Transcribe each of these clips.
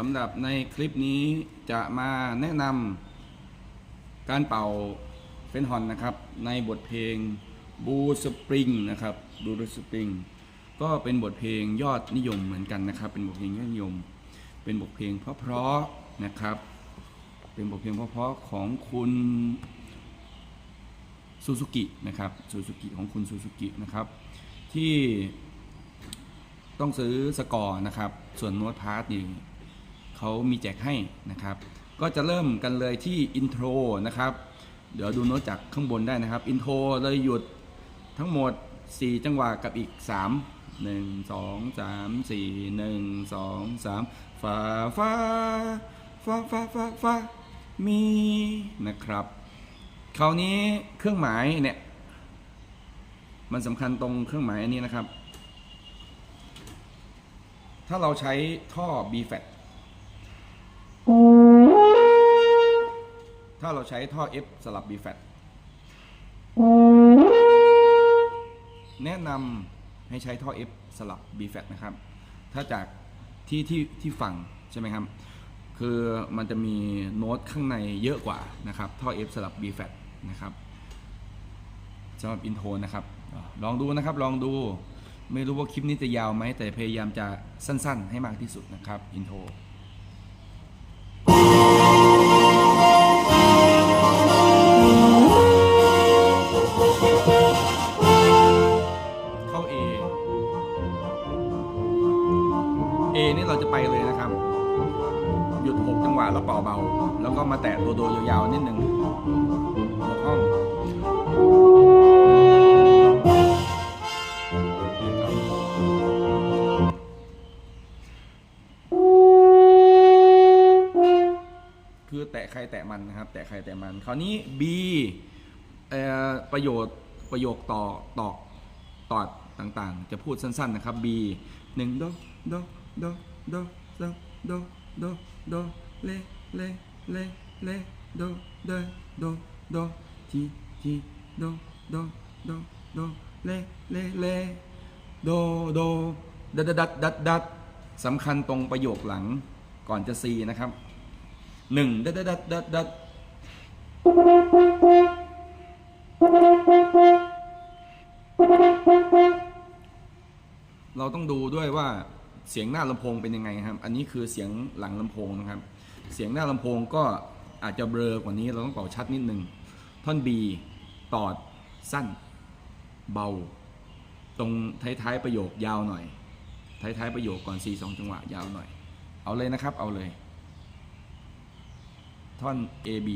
สำหรับในคลิปนี้จะมาแนะนำการเป่าเฟนฮอนนะครับ ในบทเพลงบูสปริงนะครับบูสปริงก็เป็นบทเพลงยอดนิยมเหมือนกันนะครับ เป็นบทเพลงยอดนิยม เป็นบทเพลงเพราะๆนะครับ เป็นบทเพลงเพราะๆของคุณซูซูกินะครับซูซูกิของคุณซูซูกินะครับ ที่ต้องซื้อสกอร์นะครับ ส่วนโน้ตพาร์ทนี่ เขามีแจกให้นะครับ ก็จะเริ่มกันเลยที่อินโทรนะครับ เดี๋ยวดูโน้ตจากข้างบนได้นะครับ อินโทรเลยหยุดทั้งหมด 4 จังหวะกับอีก 3 1 2 3 4 1 2 3ฟาฟาฟาฟาฟาฟามีนะครับ คราวนี้เครื่องหมายเนี่ย มันสำคัญตรงเครื่องหมายอันนี้นะครับ ถ้าเราใช้ท่อ B flat ถ้าเราใช้ท่อ F สลับ B flat แนะนำให้ใช้ท่อ F สลับ B flat นะครับ ถ้าจากที่ที่ที่ฟังใช่ไหมครับ คือมันจะมีโน้ตข้างในเยอะกว่านะครับ ท่อ F สลับ B flat นะครับสำหรับอินโทรนะครับ ลองดูนะครับ ลองดู ไม่รู้ว่าคลิปนี้จะยาวไหม แต่พยายามจะสั้น ๆ ให้มากที่สุดนะครับ อินโทร แตะใครแตะมันนะครับ แตะใครแตะมัน คราวนี้ B ประโยชน์ประโยคต่อตอกตอดต่างๆ จะพูดสั้นๆนะครับ B หนึ่งโดโดโดโดโดโดโดโดเลเลเลเลโดโดโดโดทีทีโดโดโดโดเลเลเลโดโดดัดดัดดัดดัดสำคัญตรงประโยคหลังก่อนจะ C นะครับ หนึ่งดัดดัดดัดดัดเราต้องดูด้วยว่าเสียงหน้าลำโพงเป็นยังไงครับ อันนี้คือเสียงหลังลำโพงนะครับ เสียงหน้าลำโพงก็อาจจะเบลอกว่านี้ เราต้องเป่าชัดนิดนึง ท่อน B ตอดสั้น เบา ตรงท้ายๆประโยคยาวหน่อย ท้ายๆประโยคก่อน4 2จังหวะยาวหน่อย เอาเลยนะครับ เอาเลย ท่อน A B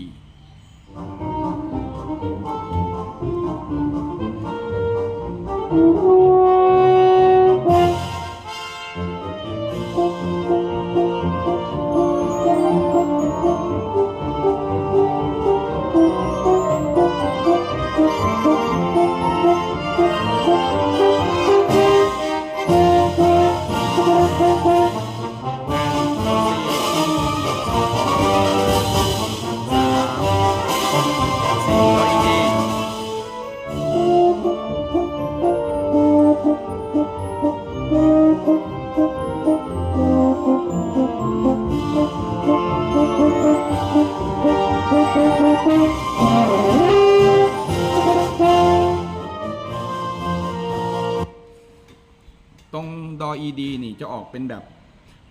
รงดออีดีนี่จะออกเป็นแบบ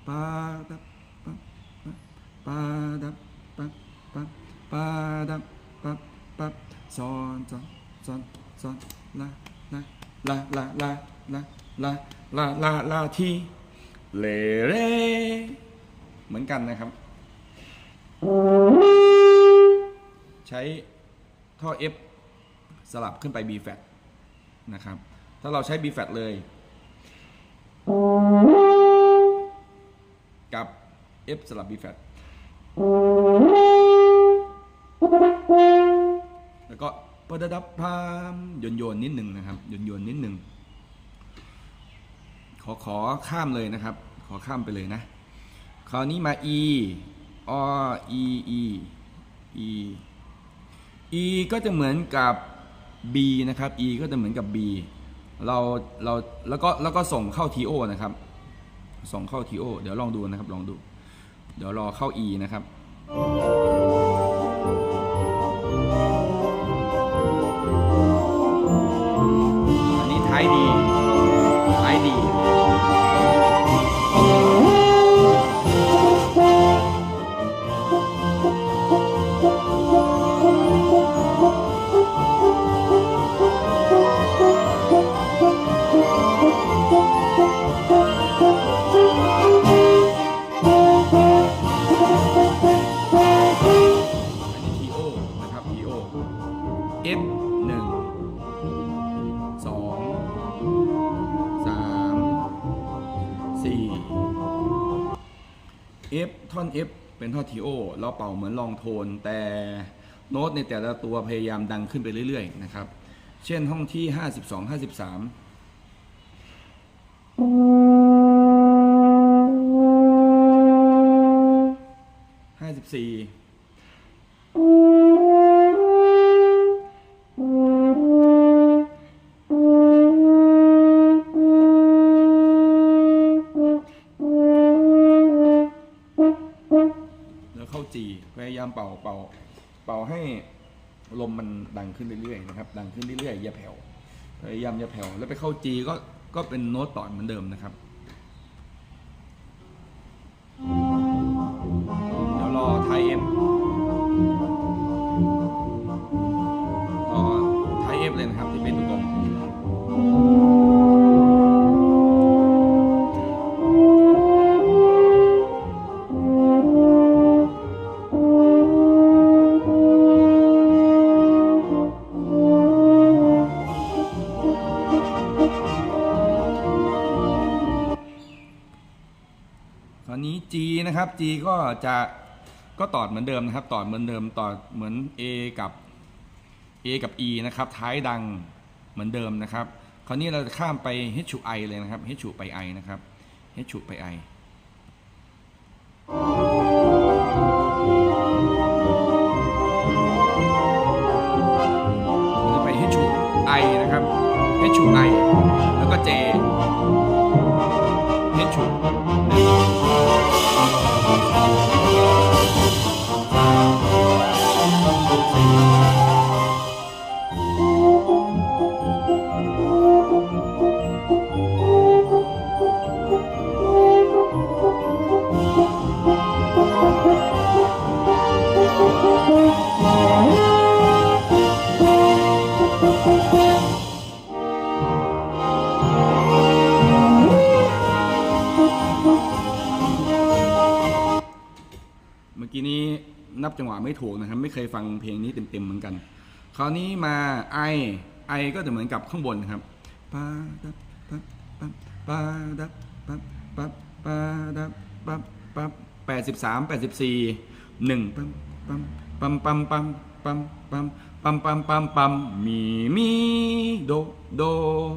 ปาดับปะปะปาดับปะปะปาดับปะปะซอนซอนซอนซอนลาลาลาลาลาลาลาลาลาลาทีเลเรเหมือนกันนะครับ ใช้ท่อ F สลับขึ้นไป B flat นะครับ ถ้าเราใช้ B flat เลย กับ F สลับ B flat แล้วก็ปะดะดับพามโยนโยนนิดหนึ่งนะครับโยนโยนนิดหนึ่งขอขอข้ามเลยนะครับ ขอข้ามไปเลยนะ คราวนี้มา E O E E E E ก็จะเหมือนกับ B นะครับ E ก็จะเหมือนกับ B เราเราแล้วก็แล้วก็ส่งเข้า TO นะครับ ส่งเข้าทีโอเดี๋ยวลองดูนะครับลองดู เดี๋ยวรอเข้า E นะครับอันนี้ท้ายดี F หนึ่งสองสามสี่ F ท่อน F เป็นท่อน TO เราเป่าเหมือนลองโทน แต่โน้ตในแต่ละตัวพยายามดังขึ้นไปเรื่อยๆนะครับ เช่นห้องที่ 52 53 54 เป่าให้ลมมันดังขึ้นเรื่อยๆนะครับ ดังขึ้นเรื่อยๆอย่าแผ่วพยายามอย่าแผ่วแล้วไปเข้าจีก็ก็เป็นโน้ตต่อเหมือนเดิมนะครับเดี๋ยวรอไทยเอฟ คราวนี้ G นะครับ G ก็จะก็ตอดเหมือนเดิมนะครับ ตอดเหมือนเดิมตอดเหมือน A กับ A กับ E นะครับ ท้ายดังเหมือนเดิมนะครับ คราวนี้เราจะข้ามไป H ชู I เลยนะครับ H ชูไป I นะครับ H ชูไป I เราจะไป H ชู I นะครับ H ชู I แล้วก็ J chủ จังหวะไม่ถูกนะครับ ไม่เคยฟังเพลงนี้เต็มๆเหมือนกัน คราวนี้มาไอไอก็จะเหมือนกับข้างบนนะครับปาดับปั๊บปั๊บปาดับปั๊บปั๊บปาดับปั๊บปั๊บแปดสิบสามแปดสิบสี่หนึ่งปั๊มปั๊มปั๊มปั๊มปั๊มปั๊มปั๊มปั๊มปั๊มปั๊มมีมีโดโด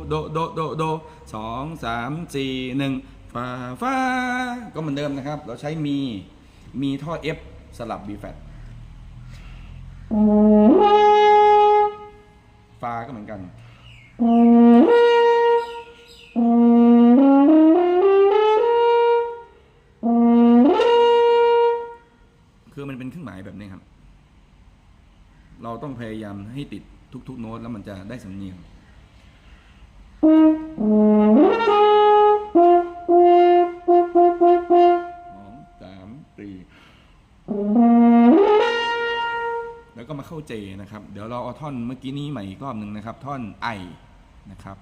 โดโดโดโดสองสามสี่หนึ่งฟาฟาก็เหมือนเดิมนะครับ เราใช้มี มีท่อ F สลับ B flat ฟาก็เหมือนกัน คือมันเป็นเครื่องหมายแบบนี้ครับ เราต้องพยายามให้ติดทุกๆ โน้ตแล้วมันจะได้สำเนียง นะครับ เดี๋ยวเราเอาท่อนเมื่อกี้นี้ใหม่อีกรอบหนึ่งนะครับ ท่อนไอนะครับ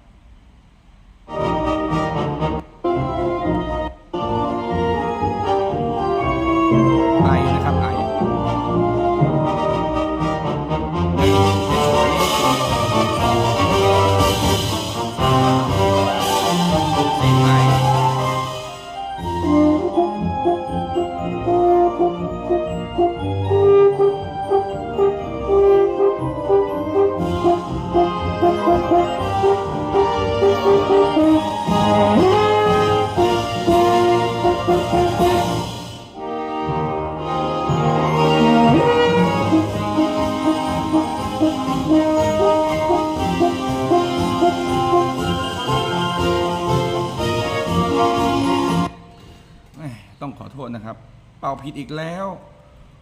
ต้องขอโทษนะครับ เป่าผิดอีกแล้ว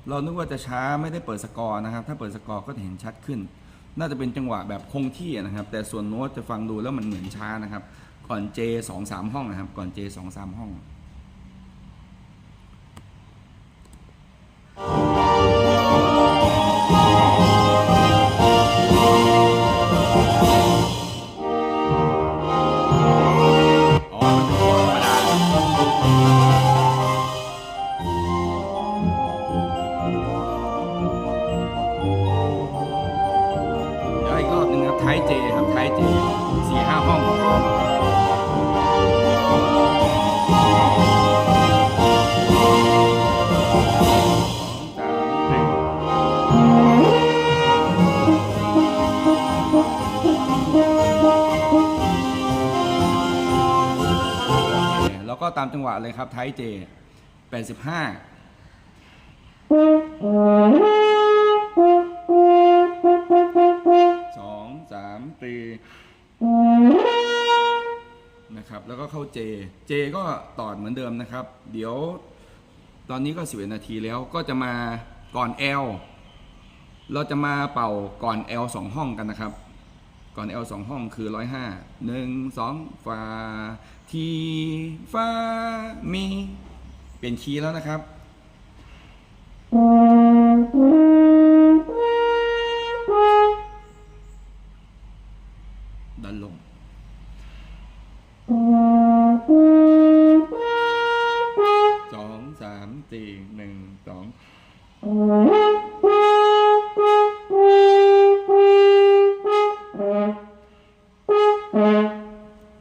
เรานึกว่าจะช้าไม่ได้เปิดสกอร์นะครับ ถ้าเปิดสกอร์ก็จะเห็นชัดขึ้น น่าจะเป็นจังหวะแบบคงที่นะครับ แต่ส่วนโน้ตจะฟังดูแล้วมันเหมือนช้านะครับ ก่อน J สองสามห้องนะครับ ก่อน J สองสามห้อง รอบหนึ่งครับไทยเจครับไทยเจสี่ห้าห้องแล้วก็ตามจังหวะเลยครับไทยเจแปดสิบห้า ตีนะครับแล้วก็เข้าเจ เจก็ตอดเหมือนเดิมนะครับ เดี๋ยวตอนนี้ก็สิบเอ็ดนาทีแล้วก็จะมาก่อน L เราจะมาเป่าก่อน L สองห้องกันนะครับ ก่อน L สองห้องคือร้อยห้าหนึ่งสองฟาทีฟามีเปลี่ยนคีย์แล้วนะครับ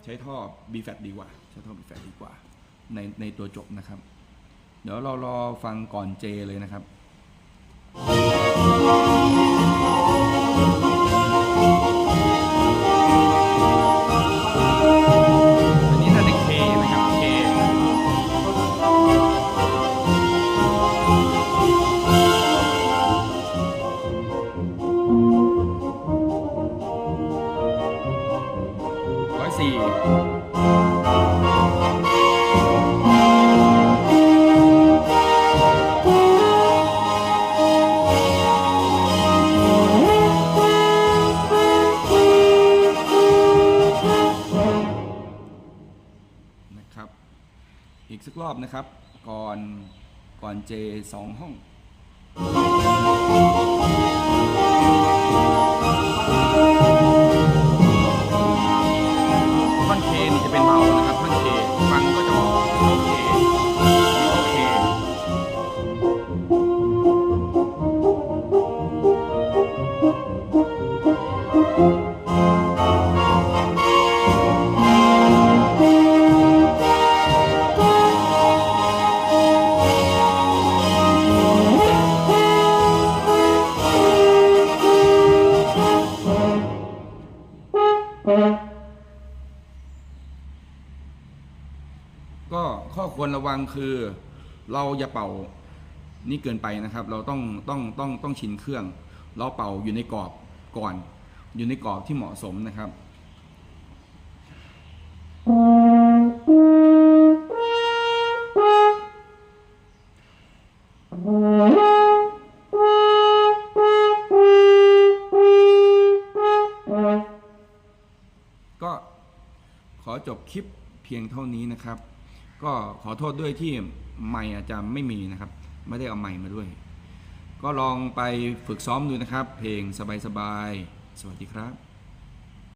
ช้ท่อ b f a t ดีกว่า ใช้ท่อ b f a t ดีกว่า ในในตัวจบนะครับ เดี๋ยวเรารอฟังก่อน J เลยนะครับ สี่นะครับอีกสักรอบนะครับ ก่อนก่อนเจสองห้อง ควรระวังคือเราอย่าเป่านี่เกินไปนะครับ เราต้องต้องต้องต้องชินเครื่อง เราเป่าอยู่ในกรอบก่อน อยู่ในกรอบที่เหมาะสมนะครับก็ขอจบคลิปเพียงเท่านี้นะครับ ก็ขอโทษด้วยที่ไม่อาจจะไม่มีนะครับ ไม่ได้เอาไม่มาด้วย ก็ลองไปฝึกซ้อมดูนะครับ เพลงสบายๆสวัสดีครับ